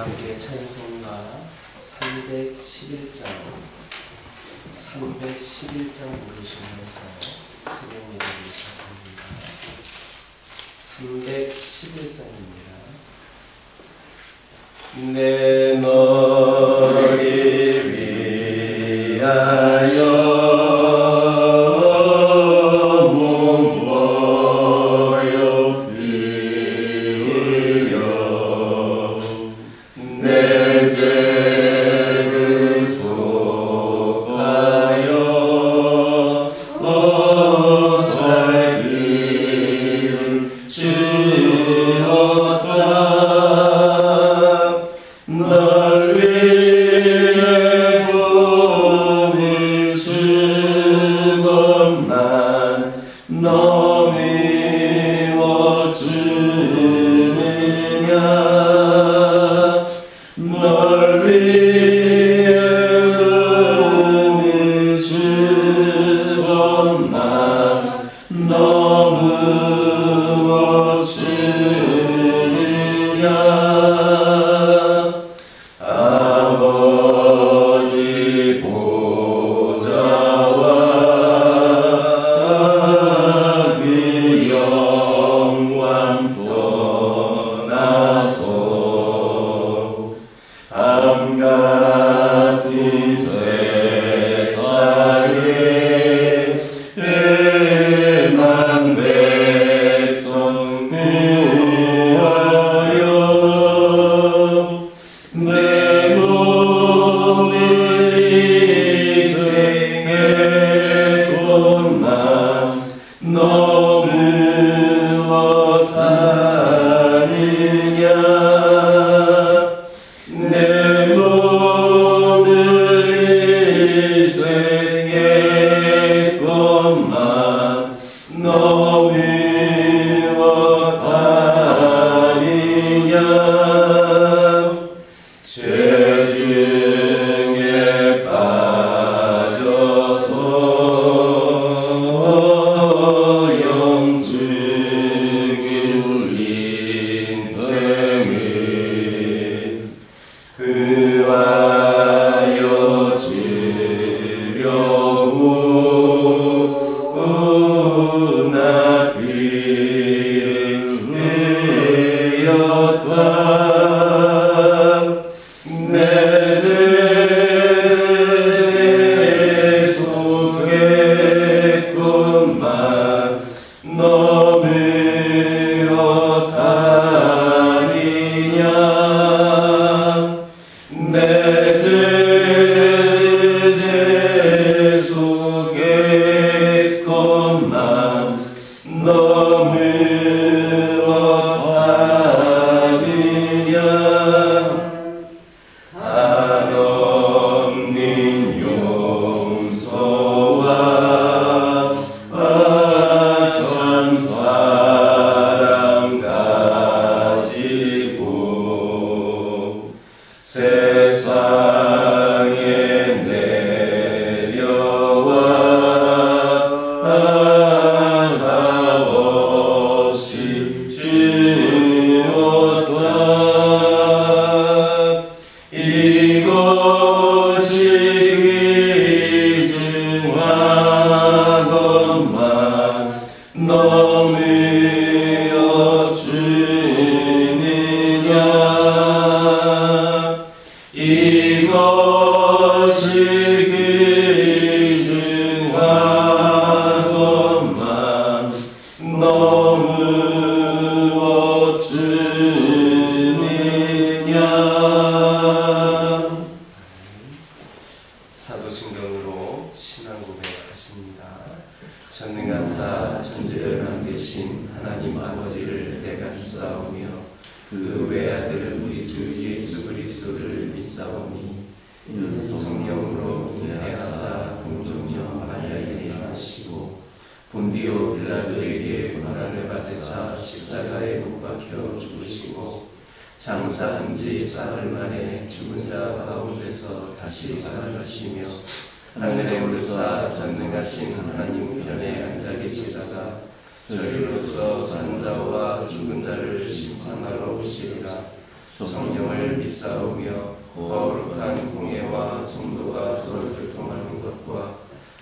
함께 찬송가 311장 311장 부르시면서 새벽 예배를 시작합니다. 311장입니다. 내 머리 위하 하늘에 오르사 전능하신 하나님 편에 앉아 계시다가 저희로서 산자와 죽은 자를 심판하러 오시리라 성령을 믿사오며 거룩한 공예와 성도가 서로 교통하는 것과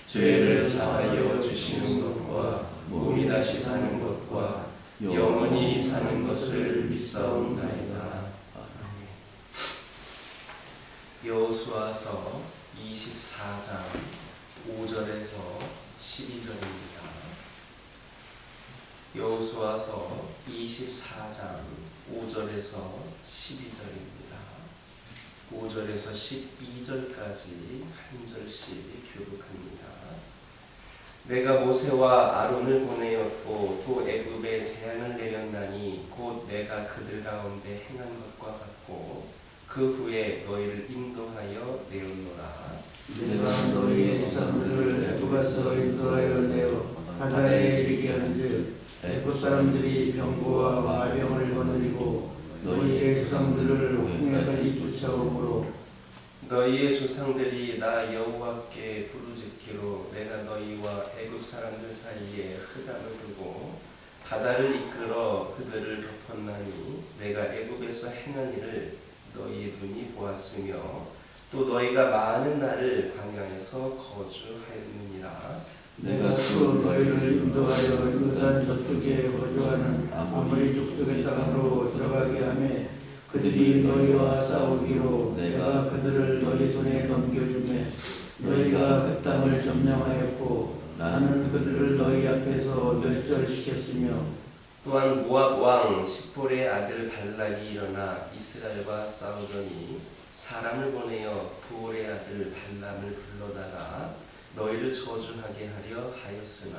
죄를 사하여 주시는 것과 몸이 다시 사는 것과 영원히 사는 것을 믿사옵나이다. 여호수아서 24장 5절에서 12절입니다. 여호수아서 24장 5절에서 12절입니다. 5절에서 12절까지 한 절씩 교독합니다. 내가 모세와 아론을 보내었고 또 애굽에 재앙을 내렸나니 곧 내가 그들 가운데 행한 것과 같고 그 후에 너희를 인도하여 내었노라. 내가 너희의 조상들을 애굽에서 인도하여 내어 바다에 이르게 한즉 애굽 사람들이 병고와 마병을 거느리고 너희의 조상들을 홍해까지 쫓아오므로 너희의 조상들이 나 여호와께 부르짖기로 내가 너희와 애굽 사람들 사이에 흑암을 두고 바다를 이끌어 그들을 덮었나니 내가 애굽에서 행한 일을 너희의 눈이 보았으며 또 너희가 많은 날을 광야에서 거주하였느니라. 내가 또 너희를 인도하여 요단 저쪽에 거주하는 아모리 족속의 땅으로 들어가게 하매 그들이 너희와 싸우기로 내가 그들을 너희 손에 넘겨주매 너희가 그 땅을 점령하였고 나는 그들을 너희 앞에서 멸절시켰으며 또한 모압 왕 십볼의 아들 발락이 일어나 이스라엘과 싸우더니 사람을 보내어 부올의 아들 발람을 불러다가 너희를 저주하게 하려 하였으나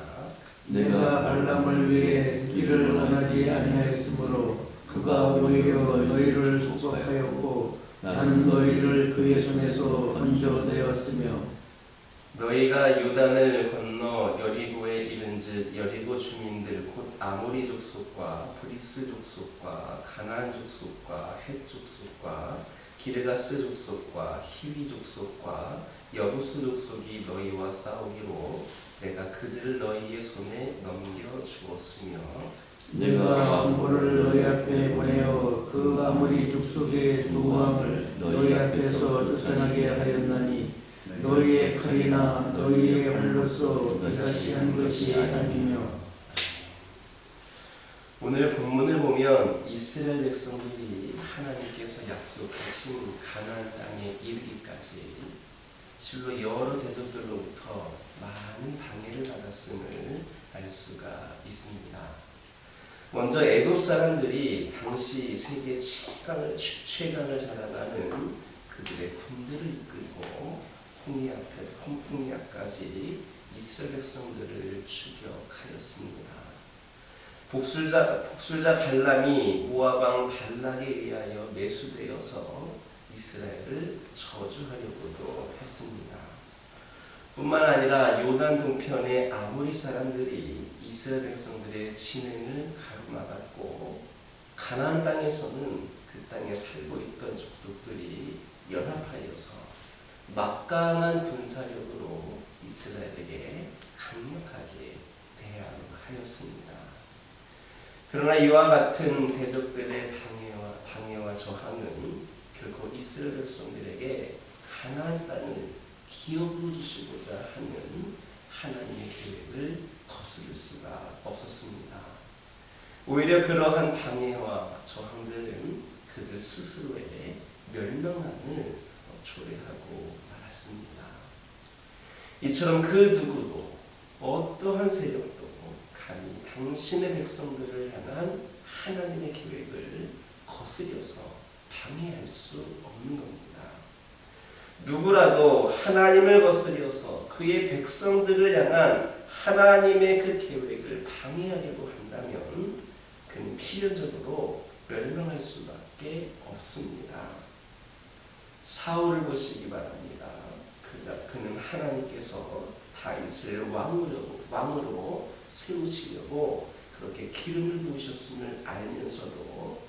내가 발람을 위해 길을 원하지 아니하였으므로 그가 오히려 너희를 속박하였고 나는 너희를 그의 손에서 건져내었으며 너희가 요단을 건너 여리 여리고 주민들 곧 아모리 족속과 브리스 족속과 가나안 족속과 헷 족속과 기르가스 족속과 히위 족속과 여부스 족속이 너희와 싸우기로 내가 그들을 너희의 손에 넘겨 주었으며 내가 왕보를 너희 앞에 보내어 그 아무리 족속의 두 왕을 너희 앞에서 쫓아나게 하였나니 너희의 칼이나 너희의 활로서 다시 한 것이 아니며 오늘 본문을 보면 이스라엘 백성들이 하나님께서 약속하신 가나안 땅에 이르기까지 실로 여러 대적들로부터 많은 방해를 받았음을 알 수가 있습니다. 먼저 애굽 사람들이 당시 세계 최강을 자랑하는 그들의 군대를 이끌고 홍해 앞에서 홍풍리 앞까지 이스라엘 백성들을 추격하였습니다. 복술자 복술자 발람이 왕 발락에 의하여 매수되어서 이스라엘을 저주하려고도 했습니다. 뿐만 아니라 요단 동편의 아모리 사람들이 이스라엘 백성들의 진행을 가로막았고 가나안 땅에서는 그 땅에 살고 있던 족속들이 연합하여서 막강한 군사력으로 이스라엘에게 강력하게 대항하였습니다. 그러나 이와 같은 대적들의 방해와 방해와 저항은 결코 이스라엘 백성들에게 가나안 땅을 기업으로 주시고자 하는 하나님의 계획을 거스를 수가 없었습니다. 오히려 그러한 방해와 저항들은 그들 스스로의 멸망을 초래하고 말았습니다. 이처럼 그 누구도 어떠한 세력도 감히 당신의 백성들을 향한 하나님의 계획을 거스려서 방해할 수 없는 겁니다. 누구라도 하나님을 거스려서 그의 백성들을 향한 하나님의 그 계획을 방해하려고 한다면 그는 필연적으로 멸망할 수밖에 없습니다. 사울을 보시기 바랍니다. 그는 하나님께서 다윗을 왕으로 왕으로 세우시려고 그렇게 기름을 부으셨음을 알면서도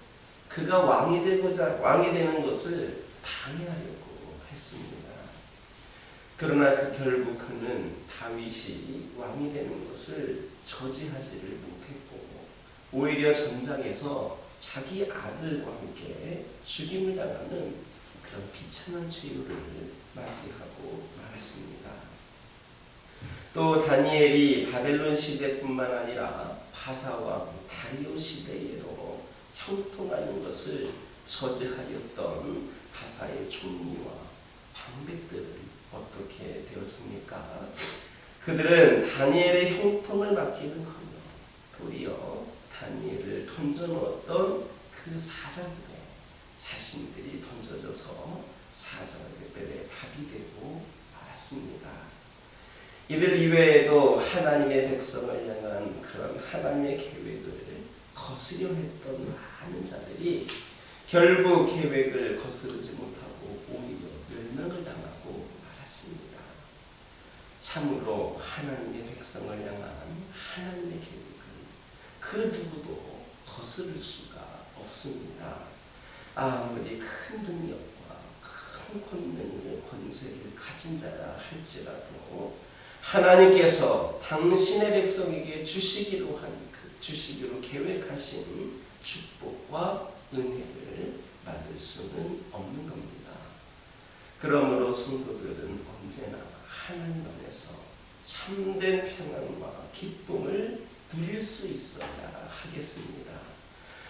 그가 왕이 되고자 왕이 되는 것을 방해하려고 했습니다. 그러나 그 결국 그는 다윗이 왕이 되는 것을 저지하지를 못했고 오히려 전장에서 자기 아들과 함께 죽임을 당하는 그런 비참한 최후를 맞이하고 말았습니다. 또 다니엘이 바벨론 시대뿐만 아니라 바사와 다리오 시대에도 형통하는 것을 저지하였던 바사의 총리와 방백들은 어떻게 되었습니까? 그들은 다니엘의 형통을 맡기는커녕 도리어 다니엘을 던져놓았던 그 사자들에 자신들이 던져져서 사자들의 밥이 되고 말았습니다. 이들 이외에도 하나님의 백성을 향한 그런 하나님의 계획을 거스려 했던 많은 자들이 결국 계획을 거스르지 못하고 오히려 멸망을 당하고 말았습니다. 참으로 하나님의 백성을 향한 하나님의 계획은 그 누구도 거스를 수가 없습니다. 아무리 큰 능력과 큰 권능의 권세를 가진 자라 할지라도 하나님께서 당신의 백성에게 주시기로 한 그 주시기로 계획하신 축복과 은혜를 받을 수는 없는 겁니다. 그러므로 성도들은 언제나 하나님 안에서 참된 평안과 기쁨을 누릴 수 있어야 하겠습니다.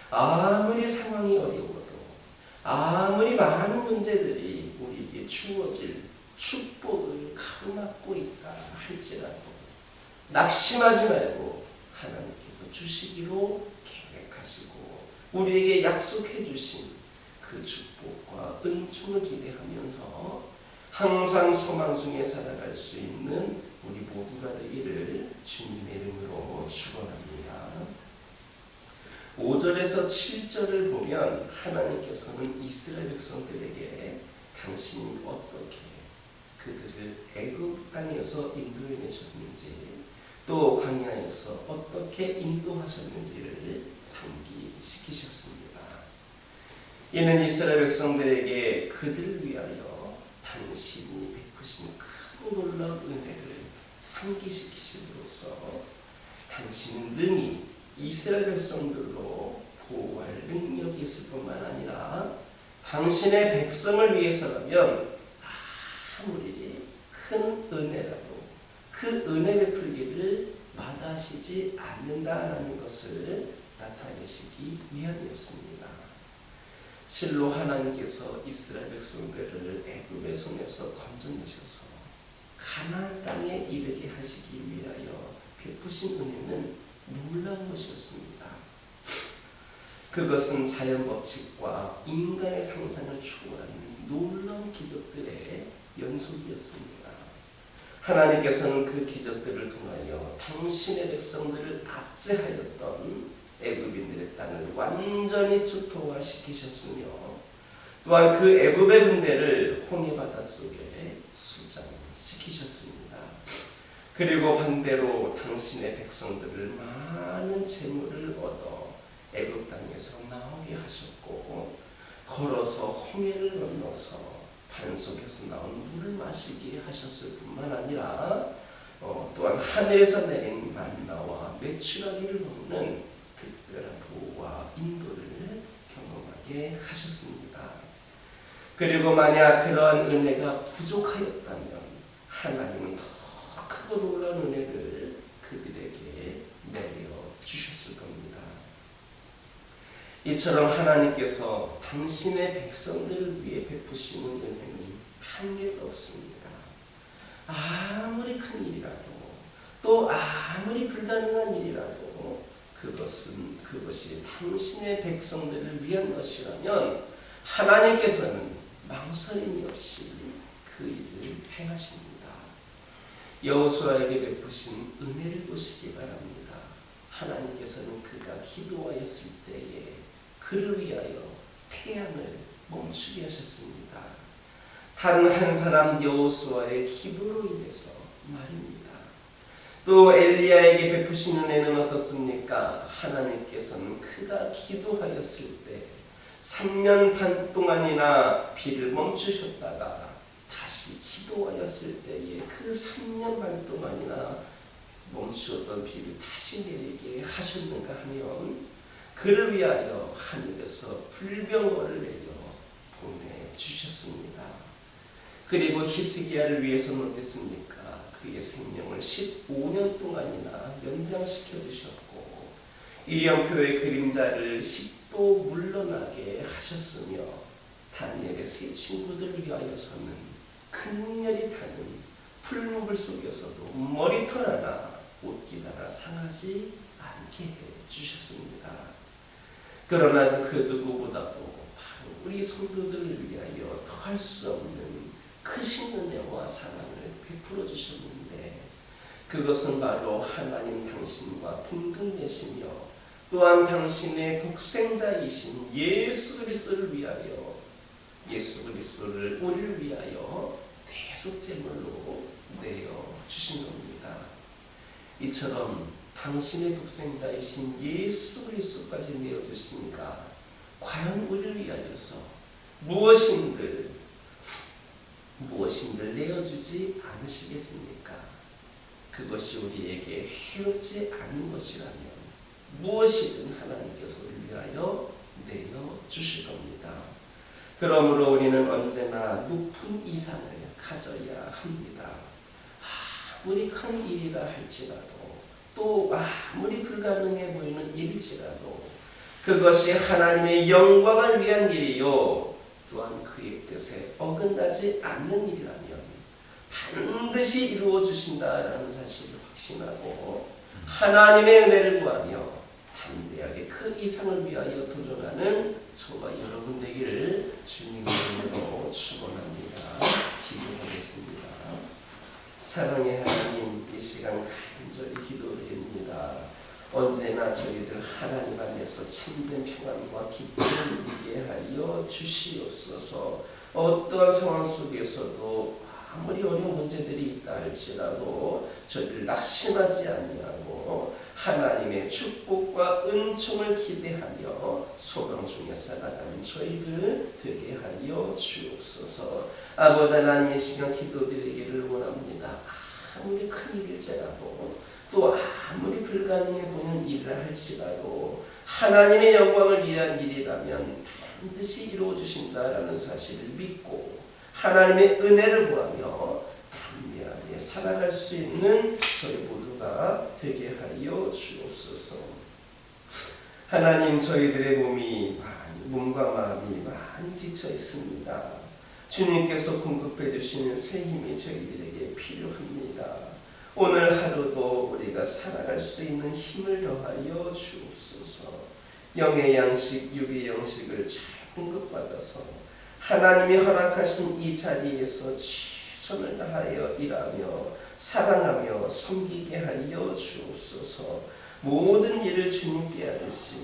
아무리 상황이 어려워도 아무리 많은 문제들이 우리에게 주어질 축복을 가로막고 있다 할지라도 낙심하지 말고 하나님께서 주시기로 계획하시고 우리에게 약속해 주신 그 축복과 은총을 기대하면서 항상 소망 중에 살아갈 수 있는 우리 모두가 되기를 주님의 이름으로 축원합니다. 5절에서 7절을 보면 하나님께서는 이스라엘 백성들에게 당신이 어떻게 그들을 애굽 땅에서 인도해내셨는지 또 광야에서 어떻게 인도하셨는지를 상기시키셨습니다. 이는 이스라엘 백성들에게 그들을 위하여 당신이 베푸신 크고 놀라운 은혜를 상기시키심으로써 당신은 능히 이스라엘 백성들로 보호할 능력이 있을 뿐만 아니라 당신의 백성을 위해서라면 아무리 큰 은혜라도 그 은혜 베풀기를 마다하시지 않는다라는 것을 나타내시기 위함이었습니다. 실로 하나님께서 이스라엘 백성들을 애굽의 손에서 건져내셔서 가나안 땅에 이르게 하시기 위하여 베푸신 은혜는 놀라운 것이었습니다. 그것은 자연 법칙과 인간의 상상을 초월하는 놀라운 기적들의 연속이었습니다. 하나님께서는 그 기적들을 통하여 당신의 백성들을 압제하였던 애굽인들의 땅을 완전히 주토화시키셨으며 또한 그 애굽의 군대를 홍해 바다 속에 수장시키셨습니다. 그리고 반대로 당신의 백성들을 많은 재물을 얻어 애굽 땅에서 나오게 하셨고 걸어서 홍해를 건너서 반석에서 나온 물을 마시게 하셨을 뿐만 아니라 어, 또한 하늘에서 내린 만나와 메추라기를 먹는 특별한 보호와 인도를 경험하게 하셨습니다. 그리고 만약 그러한 은혜가 부족하였다면 하나님은 더 크고 놀라운 은혜를 그들에게 내려 주셨을 겁니다. 이처럼 하나님께서 당신의 백성들을 위해 베푸시는 은혜는 한계가 없습니다. 아무리 큰 일이라도 또 아무리 불가능한 일이라도 그것은 그것이 당신의 백성들을 위한 것이라면 하나님께서는 망설임이 없이 그 일을 행하십니다. 여호수아에게 베푸신 은혜를 보시기 바랍니다. 하나님께서는 그가 기도하였을 때에 그를 위하여 태양을 멈추게 하셨습니다. 단한 사람 여호수아의 기도로 인해서 말입니다. 또 엘리야에게 베푸신 은혜는 어떻습니까? 하나님께서는 그가 기도하였을 때 3년 반 동안이나 비를 멈추셨다가 다 시 기도하였을 때에 그 3년 반 동안이나 멈추었던 비를 다시 내리게 하셨는가 하면 그를 위하여 하늘에서 불병거를 내려 보내주셨습니다. 그리고 히스기야를 위해서는 어땠습니까? 그의 생명을 15년 동안이나 연장시켜 주셨고 일령표의 그림자를 10도 물러나게 하셨으며 다니엘의 세 친구들을 위하여서는 큰열이 타는 풀무불 속에서도 머리털 하나 옷깃 하나 상하지 않게 해 주셨습니다. 그러나 그 누구보다도 바로 우리 성도들을 위하여 더할 수 없는 크신 은혜와 사랑을 베풀어 주셨는데 그것은 바로 하나님 당신과 동등되시며 또한 당신의 독생자이신 예수 그리스도를 위하여 예수 그리스도를 우리를 위하여 대속제물로 내어 주신 겁니다. 이처럼 당신의 독생자이신 예수 그리스도까지 내어 주시니까 과연 우리를 위하여서 무엇인들 무엇인들 내어 주지 않으시겠습니까? 그것이 우리에게 해롭지 않은 것이라면 무엇이든 하나님께서 우리를 위하여 내어 주실 겁니다. 그러므로 우리는 언제나 높은 이상을 가져야 합니다. 아무리 큰 일이라 할지라도 또 아무리 불가능해 보이는 일일지라도 그것이 하나님의 영광을 위한 일이요 또한 그의 뜻에 어긋나지 않는 일이라면 반드시 이루어 주신다라는 사실을 확신하고 하나님의 은혜를 구하며 담대하게 그 이상을 위하여 도전하는 저와 여러분 되기를 주님의 이름으로 축원합니다. 기도하겠습니다. 사랑의 하나님 이 시간 간절히 기도드립니다. 언제나 저희들 하나님 안에서 참된 평안과 기쁨을 누리게 하여 주시옵소서 어떠한 상황 속에서도 아무리 어려운 문제들이 있다 할지라도 저희들 낙심하지 아니하고 하나님의 축복과 은총을 기대하며 소강 중에 살아가는 저희들 되게 하여 주옵소서. 아버지 하나님 이 시간 기도드리기를 원합니다. 아무리 큰 일일지라도 또 아무리 불가능해 보이는 일을 할지라도 하나님의 영광을 위한 일이라면 반드시 이루어 주신다라는 사실을 믿고 하나님의 은혜를 구하며 살아갈 수 있는 저희 모두가 되게 하여 주옵소서. 하나님 저희들의 몸이 많이, 몸과 마음이 많이 지쳐 있습니다. 주님께서 공급해 주시는 새 힘이 저희들에게 필요합니다. 오늘 하루도 우리가 살아갈 수 있는 힘을 더하여 주옵소서. 영의 양식, 육의 양식을 잘 공급받아서 하나님이 허락하신 이 자리에서 최선을 다하여 일하며 사랑하며 섬기게 하여 주옵소서. 모든 일을 주님께 하듯이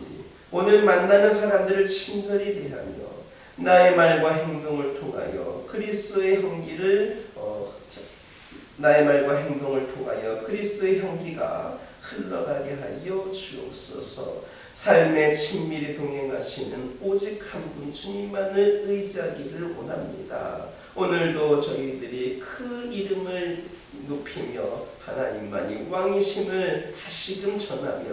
오늘 만나는 사람들을 친절히 대하며 나의 말과 행동을 통하여 그리스도의 향기를 어, 나의 말과 행동을 통하여 그리스도의 향기가 흘러가게 하여 주옵소서. 삶에 친밀히 동행하시는 오직 한 분 주님만을 의지하기를 원합니다. 오늘도 저희들이 그 이름을 높이며 하나님만이 왕이심을 다시금 전하며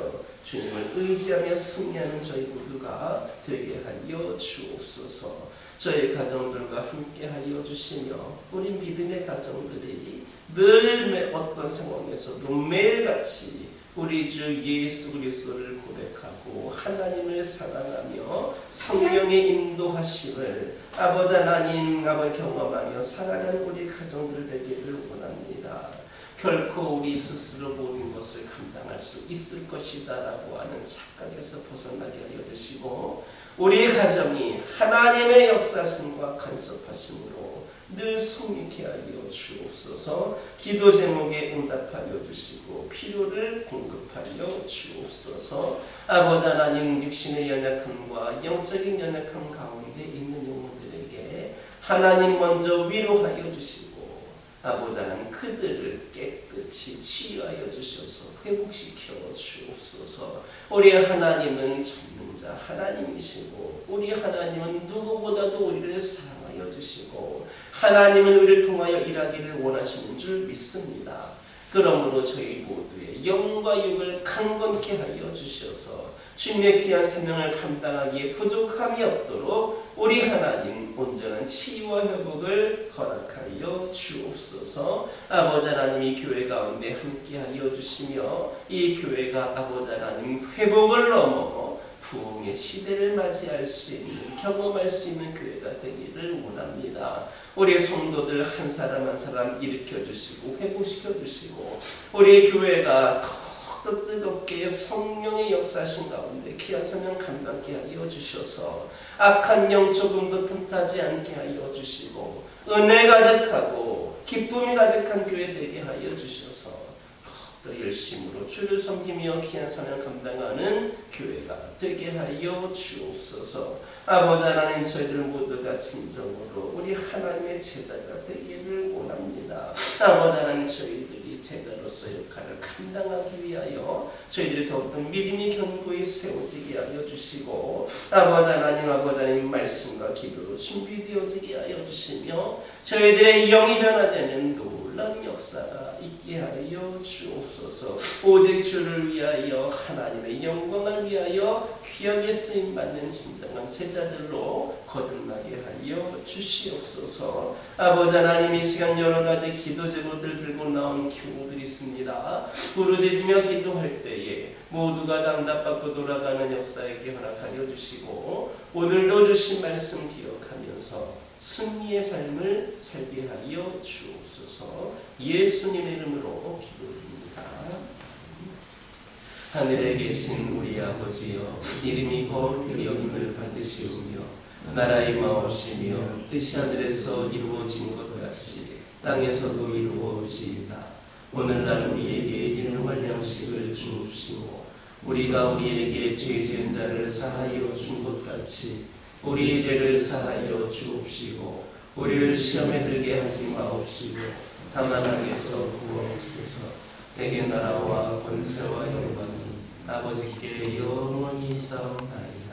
주님을 의지하며 승리하는 저희 모두가 되게 하여 주옵소서. 저희 가정들과 함께 하여 주시며 우리 믿음의 가정들이 늘 어떤 상황에서도 매일같이 우리 주 예수 그리스도를 고백하고 하나님을 사랑하며 성령의 인도하심을 아버지 하나님 아버지 경험하며 살아가는 우리 가정들 되기를 원합니다. 결코 우리 스스로 모든 것을 감당할 수 있을 것이다라고 하는 착각에서 벗어나게 하여 주시고 우리 가정이 하나님의 역사심과 간섭하심으로 늘 성립케 하여 주옵소서. 기도 제목에 응답하여 주시고 필요를 공급하여 주옵소서. 아버지 하나님 육신의 연약함과 영적인 연약함 가운데 있는 영혼들에게 하나님 먼저 위로하여 주시고 하나님 그들을 깨끗이 치유하여 주셔서 회복시켜 주옵소서 우리 하나님은 전능자 하나님이시고 우리 하나님은 누구보다도 우리를 사랑하여 주시고 하나님은 우리를 통하여 일하기를 원하시는 줄 믿습니다. 그러므로 저희 모두의 영과 육을 강건케 하여 주셔서 주님의 귀한 사명을 감당하기에 부족함이 없도록 우리 하나님 온전한 치유와 회복을 허락하여 주옵소서. 아버지 하나님 이 교회 가운데 함께하여 주시며 이 교회가 아버지 하나님 회복을 넘어 부흥의 시대를 맞이할 수 있는 경험할 수 있는 교회가 되기를 원합니다. 우리 성도들 한 사람 한 사람 일으켜 주시고 회복시켜 주시고 우리 교회가 더욱더 뜨겁게 성령의 역사신 가운데 귀한 사명 감당케 하여 주셔서 악한 영 조금도 틈타지 않게 하여 주시고 은혜 가득하고 기쁨이 가득한 교회 되게 하여 주셔서 더 열심으로 주를 섬기며 귀한 사명 감당하는 교회가 되게 하여 주옵소서. 아버지 하나님 저희들 모두가 진정으로 우리 하나님의 제자가 되기를 원합니다. 아버지 하나님 저희들이 제자로서 역할을 감당하기 위하여 저희들이 더욱더 믿음이 견고히 세워지게 하여 주시고 아버지 하나님 아버지 하나님 말씀과 기도로 준비되어지게 하여 주시며 저희들의 영이 변화되는 놀라운 역사가 있게 하여 주옵소서. 오직 주를 위하여 하나님의 영광을 위하여 귀하게 쓰임 받는 진정한 제자들로 거듭나게 하여 주시옵소서. 아버지 하나님 이 시간 여러 가지 기도 제목들 들고 나온 교우들이 있습니다. 부르짖으며 기도할 때에 모두가 답답받고 돌아가는 역사에게 허락하여 주시고 오늘도 주신 말씀 기억하면서 승리의 삶을 살게 하여 주옵소서 예수님의 이름으로 기도드립니다. 하늘에 계신 우리 아버지여 이름이 거룩히 여김을 받으시오며 나라의 마옵시며 뜻이 하늘에서 이루어진 것 같이 땅에서도 이루어지이다. 오늘날 우리에게 일용할 양식을 주옵시고 우리가 우리에게 죄 지은 자를 사하여 준 것 같이 우리의 죄를 사하여 주옵시고 우리를 시험에 들게 하지 마옵시고 다만 악에서 구하옵소서. 내게 나라와 권세와 영광이 아버지께 영원히 싸움나이다